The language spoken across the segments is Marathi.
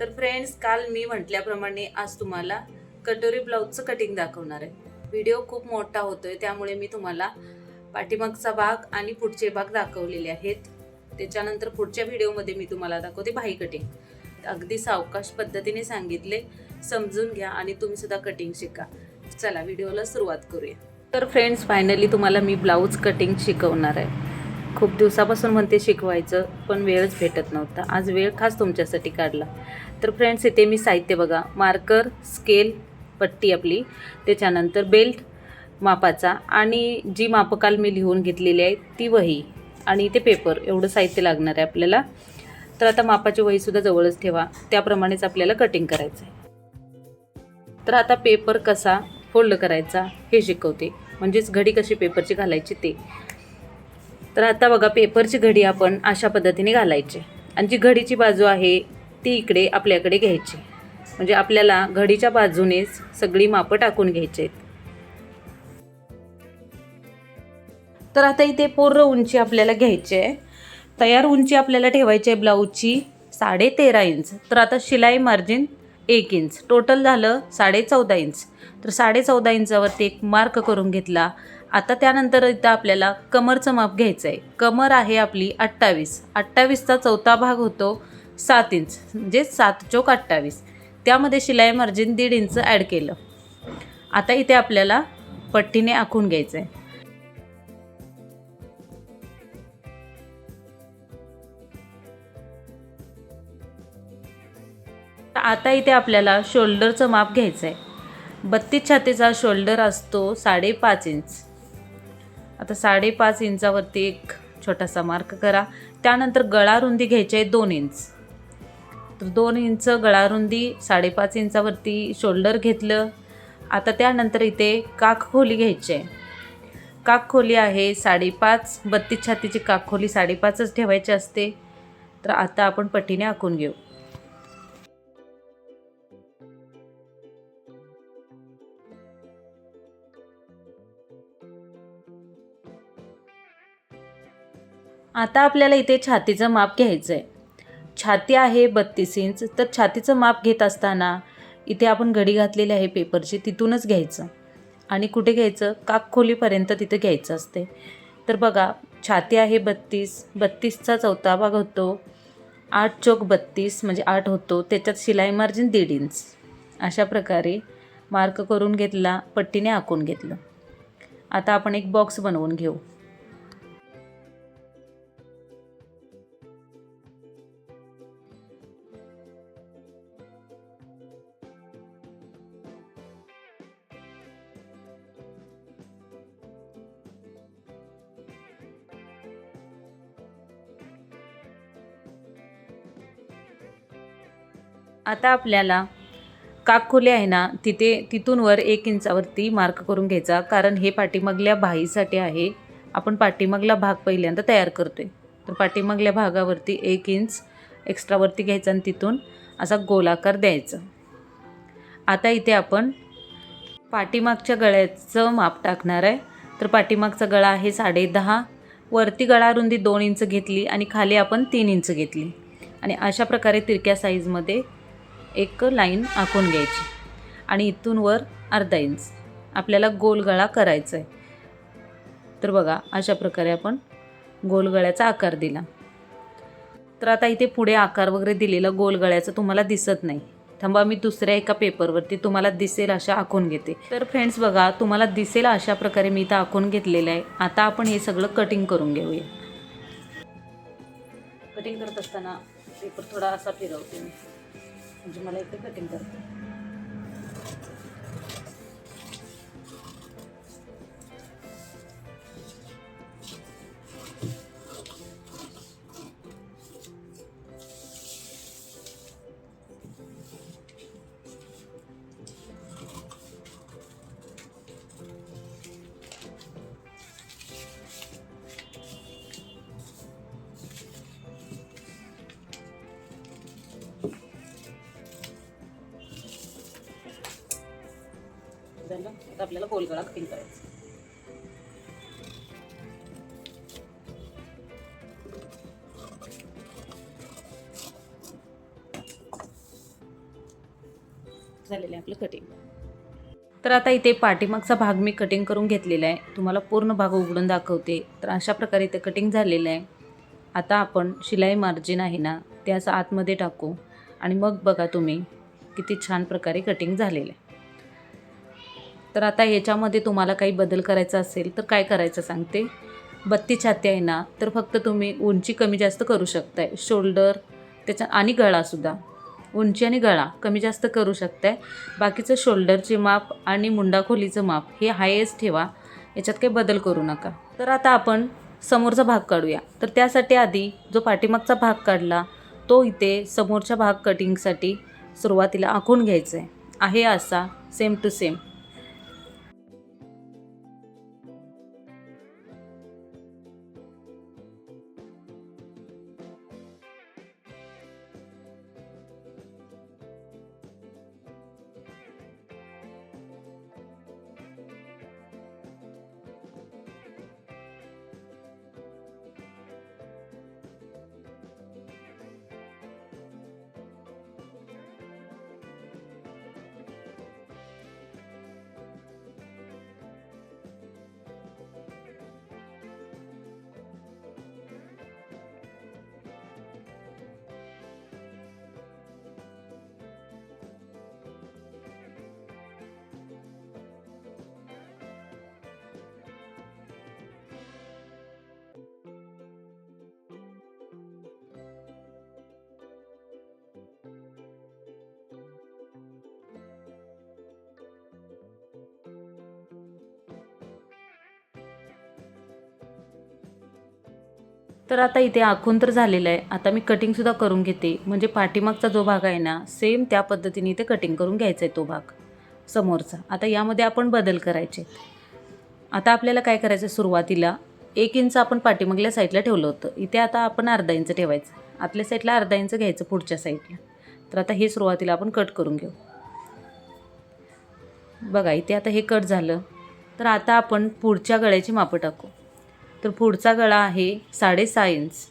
तर फ्रेंड्स काल मी म्हटल्याप्रमाणे आज तुम्हाला कटोरी ब्लाऊजचं कटिंग दाखवणार आहे. व्हिडिओ खूप मोठा होतोय त्यामुळे मी तुम्हाला पाठीमागचा भाग आणि पुढचे भाग दाखवलेले आहेत. त्याच्यानंतर पुढच्या व्हिडिओमध्ये मी तुम्हाला दाखवते भाई कटिंग अगदी सावकाश पद्धतीने सांगितले समजून घ्या आणि तुम्ही सुद्धा कटिंग शिका. चला व्हिडिओला सुरुवात करूया. तर फ्रेंड्स फायनली तुम्हाला मी ब्लाऊज कटिंग शिकवणार आहे. खूप दिवसापासून म्हणते शिकवायचं पण वेळच भेटत नव्हता. आज वेळ खास तुमच्यासाठी काढला. तर फ्रेंड्स इथे मी साहित्य बघा. मार्कर स्केल पट्टी आपली. त्याच्यानंतर बेल्ट मापाचा आणि जी मापकाल मी लिहून घेतलेली आहे ती वही आणि ते पेपर एवढं साहित्य लागणार आहे आपल्याला. तर आता मापाची वहीसुद्धा जवळच ठेवा. त्याप्रमाणेच आपल्याला कटिंग करायचं आहे तर आता पेपर कसा फोल्ड करायचा हे शिकवते. म्हणजेच घडी कशी पेपरची घालायची ते. तर आता बघा पेपरची घडी आपण अशा पद्धतीने घालायची. आणि जी घडीची बाजू आहे ती इकडे आपल्याकडे घ्यायची. म्हणजे आपल्याला घडीच्या बाजूनेच सगळी मापं टाकून घ्यायची आहेत. तर आता इथे पूर्ण उंची आपल्याला घ्यायची आहे. तयार उंची आपल्याला ठेवायची आहे ब्लाऊजची साडे तेरा इंच. तर आता शिलाई मार्जिन एक इंच. टोटल झालं साडे चौदा इंच. तर साडे चौदा इंचावरती एक मार्क करून घेतला. आता त्यानंतर इथं आपल्याला कमरचं माप घ्यायचं आहे कमर आहे आपली अठ्ठावीस. अठ्ठावीसचा चौथा भाग होतो सात इंच म्हणजे सात चोक अठ्ठावीस. त्यामध्ये शिलाई मार्जिन दीड इंच ॲड केलं. आता इथे आपल्याला पट्टीने आखून घ्यायचं आहे आता इथे आपल्याला शोल्डरचं माप घ्यायचं आहे बत्तीस छातीचा शोल्डर असतो साडेपाच इंच. आता साडेपाच इंचावरती एक छोटासा मार्क करा. त्यानंतर गळा रुंदी घ्यायची आहे दोन इंच तर दोन इंच गळा रुंदी साडेपाच इंचावरती शोल्डर घेतलं. आता त्यानंतर इथे काख खोली घ्यायची आहे. काख खोली आहे साडेपाच बत्तीस छातीची काख खोली साडेपाचच ठेवायची असते. तर आता आपण पट्टीने आखून घेऊ. आता आपल्याला इथे छातीचं माप घ्यायचं आहे छाती आहे बत्तीस इंच तर छातीचं माप घेत असताना इथे आपण घडी घातलेली आहे पेपरची तिथूनच घ्यायचं. आणि कुठे घ्यायचं? काक खोलीपर्यंत तिथं घ्यायचं असते. तर बघा छाती आहे बत्तीस बत्तीसचा चौथा भाग होतो आठ चौक बत्तीस म्हणजे आठ होतो त्याच्यात शिलाई मार्जिन दीड इंच. अशा प्रकारे मार्क करून घेतला पट्टीने आखून घेतलं. आता आपण एक बॉक्स बनवून घेऊ. आता आपल्याला काकखोली आहे ना तिथे तिथून वर एक इंचावरती मार्क करून घ्यायचा. कारण हे पाठीमागल्या भाईसाठी आहे. आपण पाठीमागला भाग पहिल्यांदा तयार करतोय. तर पाठीमागल्या भागावरती एक इंच एक्स्ट्रावरती घ्यायचा आणि तिथून असा गोलाकार द्यायचा. आता इथे आपण पाठीमागच्या गळ्याचं माप टाकणार आहे. तर पाठीमागचा गळा आहे साडे दहा वरती गळा रुंदी दोन इंच घेतली आणि खाली आपण तीन इंच घेतली. आणि अशा प्रकारे तिरक्या साईजमध्ये एक लाईन आखून घ्यायची. आणि इथून वर अर्धा इंच. आपल्याला गोल गळा करायचा आहे तर बघा अशा प्रकारे आपण गोल गळ्याचा आकार दिला. तर आता इथे पुढे आकार वगैरे दिलेला गोलगळ्याचं तुम्हाला दिसत नाही. थांबा मी दुसऱ्या एका पेपरवरती तुम्हाला दिसेल अशा आखून घेते. तर फ्रेंड्स बघा तुम्हाला दिसेल अशा प्रकारे मी इथं आखून घेतलेलं आहे. आता आपण हे सगळं कटिंग करून घेऊया. कटिंग करत असताना पेपर थोडा असा फिरवते मी. म्हणजे मला इथे कटिंग करते आता आपल्याला गोलगळा कटिंग करायचा. झालेले आपलं कटिंग तर आता इथे पाठीमागचा भाग मी कटिंग करून घेतलेला आहे. तुम्हाला पूर्ण भाग उघडून दाखवते. तर अशा प्रकारे इथे कटिंग झालेलं आहे. आता आपण शिलाई मार्जिन आहे ना ते असं आतमध्ये टाकू. आणि मग बघा तुम्ही किती छान प्रकारे कटिंग झालेलं आहे. तर आता याच्यामध्ये तुम्हाला काही बदल करायचा असेल तर काय करायचं सांगते? बत्ती छाती आहे ना तर फक्त तुम्ही उंची कमी जास्त करू शकताय. शोल्डर त्याच्या आणि गळासुद्धा उंची आणि गळा कमी जास्त करू शकताय. बाकीचं शोल्डरचे माप आणि मुंडाखोलीचं माप हे हायेस्ट ठेवा. याच्यात काही बदल करू नका. तर आता आपण समोरचा भाग काढूया. तर त्यासाठी आधी जो पाठीमागचा भाग काढला तो इथे समोरच्या भाग कटिंगसाठी सुरुवातीला आखून घ्यायचा आहे आहे असा सेम टू सेम तर आता इथे आखून तर झालेलं आहे. आता मी कटिंगसुद्धा करून घेते. म्हणजे पाठीमागचा जो भाग आहे ना सेम त्या पद्धतीने इथे कटिंग करून घ्यायचा आहे तो भाग. समोरचा. आता यामध्ये आपण बदल करायचे. आता आपल्याला काय करायचं? आहे सुरुवातीला एक इंच आपण पाठीमागल्या साईडला ठेवलं होतं. इथे आता आपण अर्धा इंच ठेवायचं. आतल्या साईडला अर्धा इंच घ्यायचं पुढच्या साईडला तर आता हे सुरुवातीला आपण कट करून घेऊ. बघा इथे आता हे कट झालं. तर आता आपण पुढच्या गळ्याची मापं टाकू. तर पुढचा गळा आहे साडेसहा इंच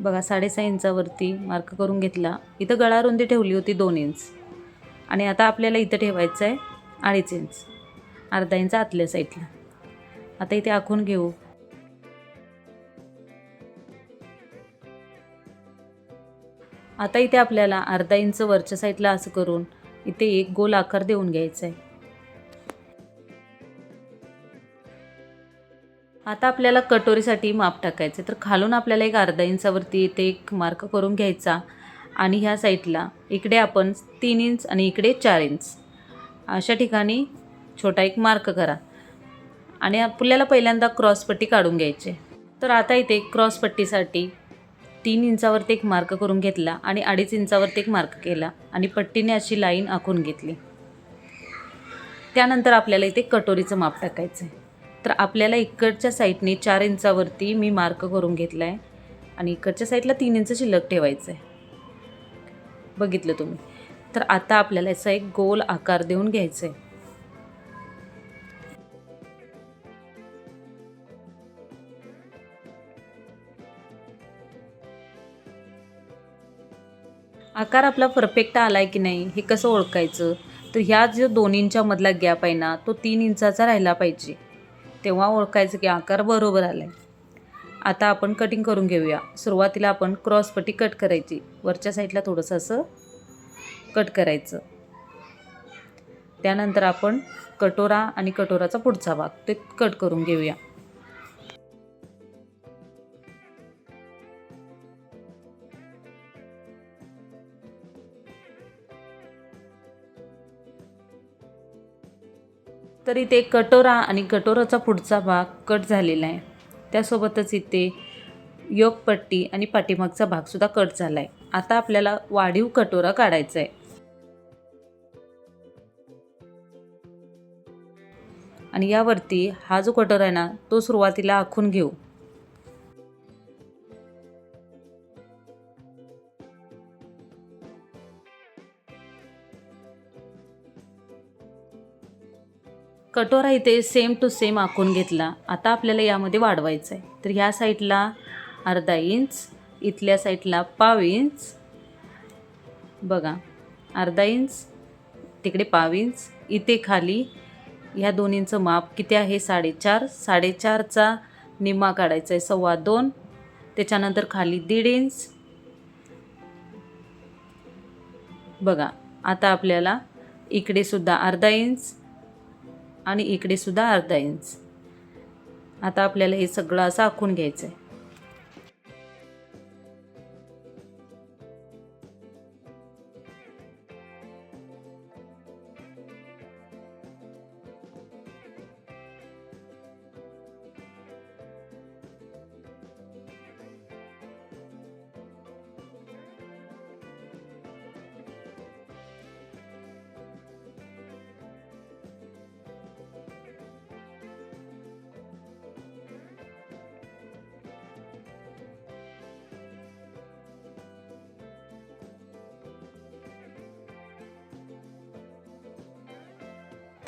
बघा साडेसहा इंचावरती मार्क करून घेतला. इथं गळा रुंदी ठेवली होती दोन इंच आणि आता आपल्याला इथं ठेवायचं आहे अडीच इंच अर्धा इंच आतल्या साईडला आता इथे आखून घेऊ. आता इथे आपल्याला अर्धा इंच वरच्या साईडला असं करून इथे एक गोल आकार देऊन घ्यायचा आहे आता आपल्याला कटोरीसाठी माप टाकायचं तर खालून आपल्याला एक अर्धा इंचावरती इथे एक मार्क करून घ्यायचा. आणि ह्या साईडला इकडे आपण तीन इंच आणि इकडे चार इंच. अशा ठिकाणी छोटा एक मार्क करा. आणि आपल्याला पहिल्यांदा क्रॉसपट्टी काढून घ्यायची. तर आता इथे क्रॉसपट्टीसाठी तीन इंचावरती एक मार्क करून घेतला आणि अडीच इंचावरती एक मार्क केला आणि पट्टीने अशी लाईन आखून घेतली. त्यानंतर आपल्याला इथे कटोरीचं माप टाकायचं आहे तर आपल्याला इकडच्या साईडने चार इंचावरती मी मार्क करून घेतला आहे आणि इकडच्या साईडला तीन इंच शिल्लक ठेवायचं आहे बघितलं तुम्ही. तर आता आपल्याला याचा एक गोल आकार देऊन घ्यायचा आहे आकार आपला परफेक्ट आला आहे की नाही हे कसं ओळखायचं? तर ह्या जो दोन इंचामधला गॅप आहे ना तो तीन इंचाचा राहिला पाहिजे. तेव्हा ओळखायचं की आकार बरोबर आला आहे आता आपण कटिंग करून घेऊया. सुरुवातीला आपण क्रॉसपट्टी कट करायची. वरच्या साईडला थोडंसं असं कट करायचं. त्यानंतर आपण कटोरा आणि कटोराचा पुढचा भाग ते कट करून घेऊया. तर इथे कटोरा आणि कटोराचा पुढचा भाग कट झालेला आहे. त्यासोबतच इथे योगपट्टी आणि पाठीमागचा भागसुद्धा कट झाला आहे आता आपल्याला वाढीव कटोरा काढायचा आहे आणि यावरती हा जो कटोरा आहे ना तो सुरुवातीला आखून घेऊ. कटोरा इथे सेम टू सेम आखून घेतला. आता आपल्याला यामध्ये वाढवायचं आहे तर ह्या साईडला अर्धा इंच इथल्या साईडला पाव इंच बघा अर्धा इंच तिकडे पाव इंच इथे खाली ह्या दोन्हींचं माप किती आहे? साडेचार. साडेचारचा निम्मा काढायचा आहे सव्वा दोन. त्याच्यानंतर खाली दीड इंच बघा आता आपल्याला इकडे सुद्धा अर्धा इंच आणि इकडे सुद्धा अर्धा इंच. आता आपल्याला हे सगळं असं आखून घ्यायचं आहे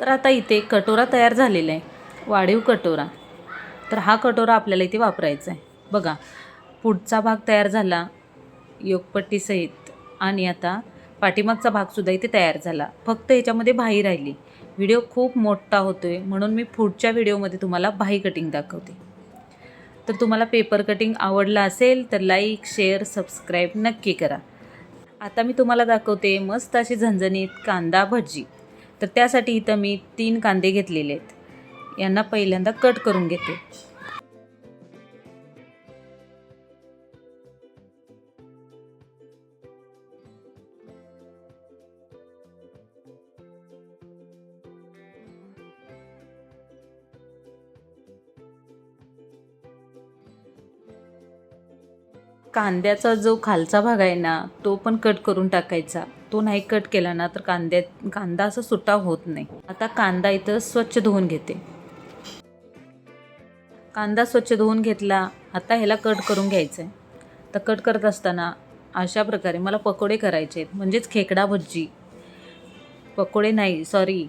तर आता इथे कटोरा तयार झालेला आहे. वाढीव कटोरा. तर हा कटोरा आपल्याला इथे वापरायचा आहे. बघा पुढचा भाग तयार झाला योगपट्टीसहित आणि आता पाठीमागचा भागसुद्धा इथे तयार झाला. फक्त याच्यामध्ये भाई राहिली. व्हिडिओ खूप मोठा होतो आहे म्हणून मी पुढच्या व्हिडिओमध्ये तुम्हाला भाई कटिंग दाखवते. तर तुम्हाला पेपर कटिंग आवडला असेल तर लाईक शेअर सबस्क्राईब नक्की करा. आता मी तुम्हाला दाखवते मस्त अशी झणझणीत कांदा भजी. तर त्यासाठी इथं मी तीन कांदे घेतलेले आहेत. यांना पहिल्यांदा कट करून घेते. कांद्याचा जो खालचा भाग आहे ना तो पण कट करून टाकायचा. तो नाही कट केला ना तर कांद्यात कांदा असा सुटा होत नाही. आता कांदा इथं स्वच्छ धुवून घेते. कांदा स्वच्छ धुवून घेतला आता ह्याला कट करून घ्यायचं आहे तर कट करत असताना अशा प्रकारे मला पकोडे करायचे आहेत म्हणजेच खेकडा भज्जी. पकोडे नाही सॉरी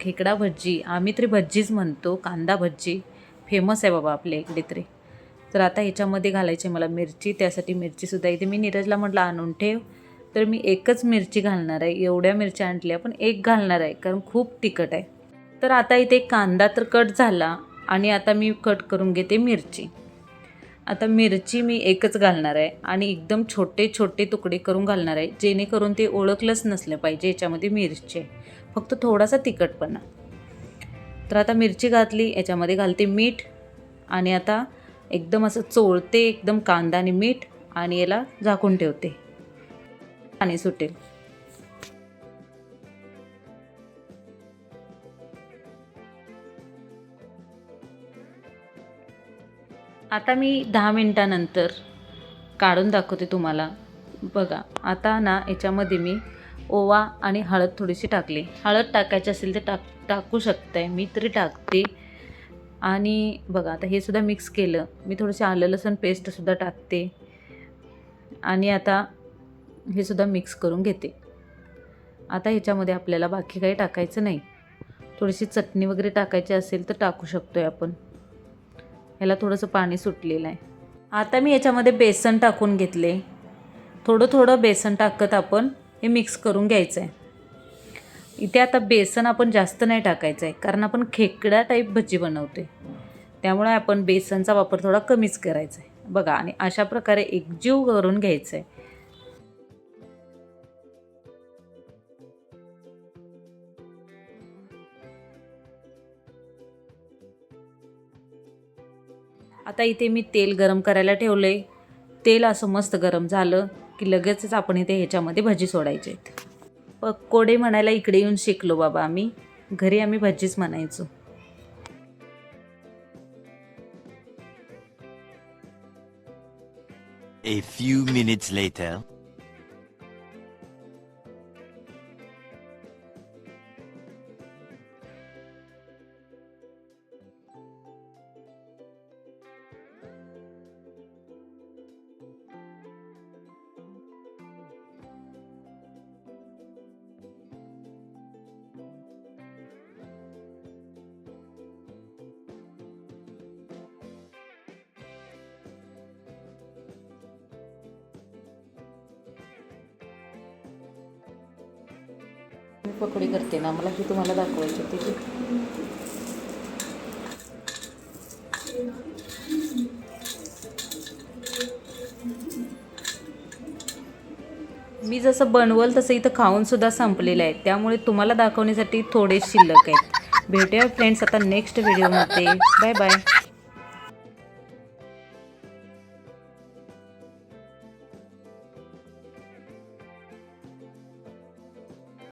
खेकडा भज्जी. आम्ही तरी भज्जीच म्हणतो कांदा भज्जी. फेमस आहे बाबा आपल्या इकडे तरी. तर आता ह्याच्यामध्ये घालायचे मला मिरची त्यासाठी मिरचीसुद्धा. इथे मी नीरजला म्हटलं आणून ठेव. तर मी एकच मिरची घालणार आहे. एवढ्या मिरच्या आणल्या पण एक घालणार आहे कारण खूप तिखट आहे. तर आता इथे कांदा तर कट झाला आणि आता मी कट करून घेते मिरची. आता मिरची मी एकच घालणार आहे आणि एकदम छोटे छोटे तुकडे करून घालणार आहे जेणेकरून ते ओळखलंच नसलं पाहिजे याच्यामध्ये मिरची. आहे फक्त थोडासा तिखटपणा. तर आता मिरची घातली याच्यामध्ये घालते मीठ आणि आता एकदम असं चोळते एकदम कांदा आणि मीठ आणि याला झाकून ठेवते. पाणी सुटेल. आता मी दहा मिनटानंतर काढून दाखवते तुम्हाला. बघा आता ना याच्यामध्ये मी ओवा आणि हळद थोडीशी टाकली. हळद टाकायची असेल तर टाक टाकू शकताय. मी तरी टाकते. आणि बघा आता हे सुद्धा मिक्स केलं. मी थोडंसं आलं लसूण पेस्टसुद्धा टाकते. आणि आता हे सुद्धा मिक्स करून घेते. आता ह्याच्यामध्ये आपल्याला बाकी काही टाकायचं नाही. थोडीशी चटणी वगैरे टाकायची असेल तर टाकू शकतो आहे आपण. ह्याला थोडंसं पाणी सुटलेलं आहे. आता मी याच्यामध्ये बेसन टाकून घेतले. थोडं थोडं बेसन टाकत आपण हे मिक्स करून घ्यायचं आहे इथे आता बेसन आपण जास्त नाही टाकायचं आहे कारण आपण खेकडा टाईप भजी बनवते त्यामुळे आपण बेसनचा वापर थोडा कमीच करायचा आहे बघा आणि अशा प्रकारे एकजीव करून घ्यायचं आहे आता इथे मी तेल गरम करायला ठेवलं आहे तेल असं मस्त गरम झालं की लगेचच आपण इथे ह्याच्यामध्ये भजी सोडायचे आहेत. पकोडे म्हणायला इकडे येऊन शिकलो बाबा आम्ही. घरी आम्ही भजीच म्हणायचो. A few minutes later. मी पकोडी करते ना मला ही तुम्हाला दाखवायची होती ती. मी जसं बनवल तसं इथं खाऊन सुद्धा संपलेलं आहे. त्यामुळे तुम्हाला दाखवण्यासाठी थोडे शिल्लक आहेत. भेटूया फ्रेंड्स आता नेक्स्ट व्हिडिओमध्ये बाय बाय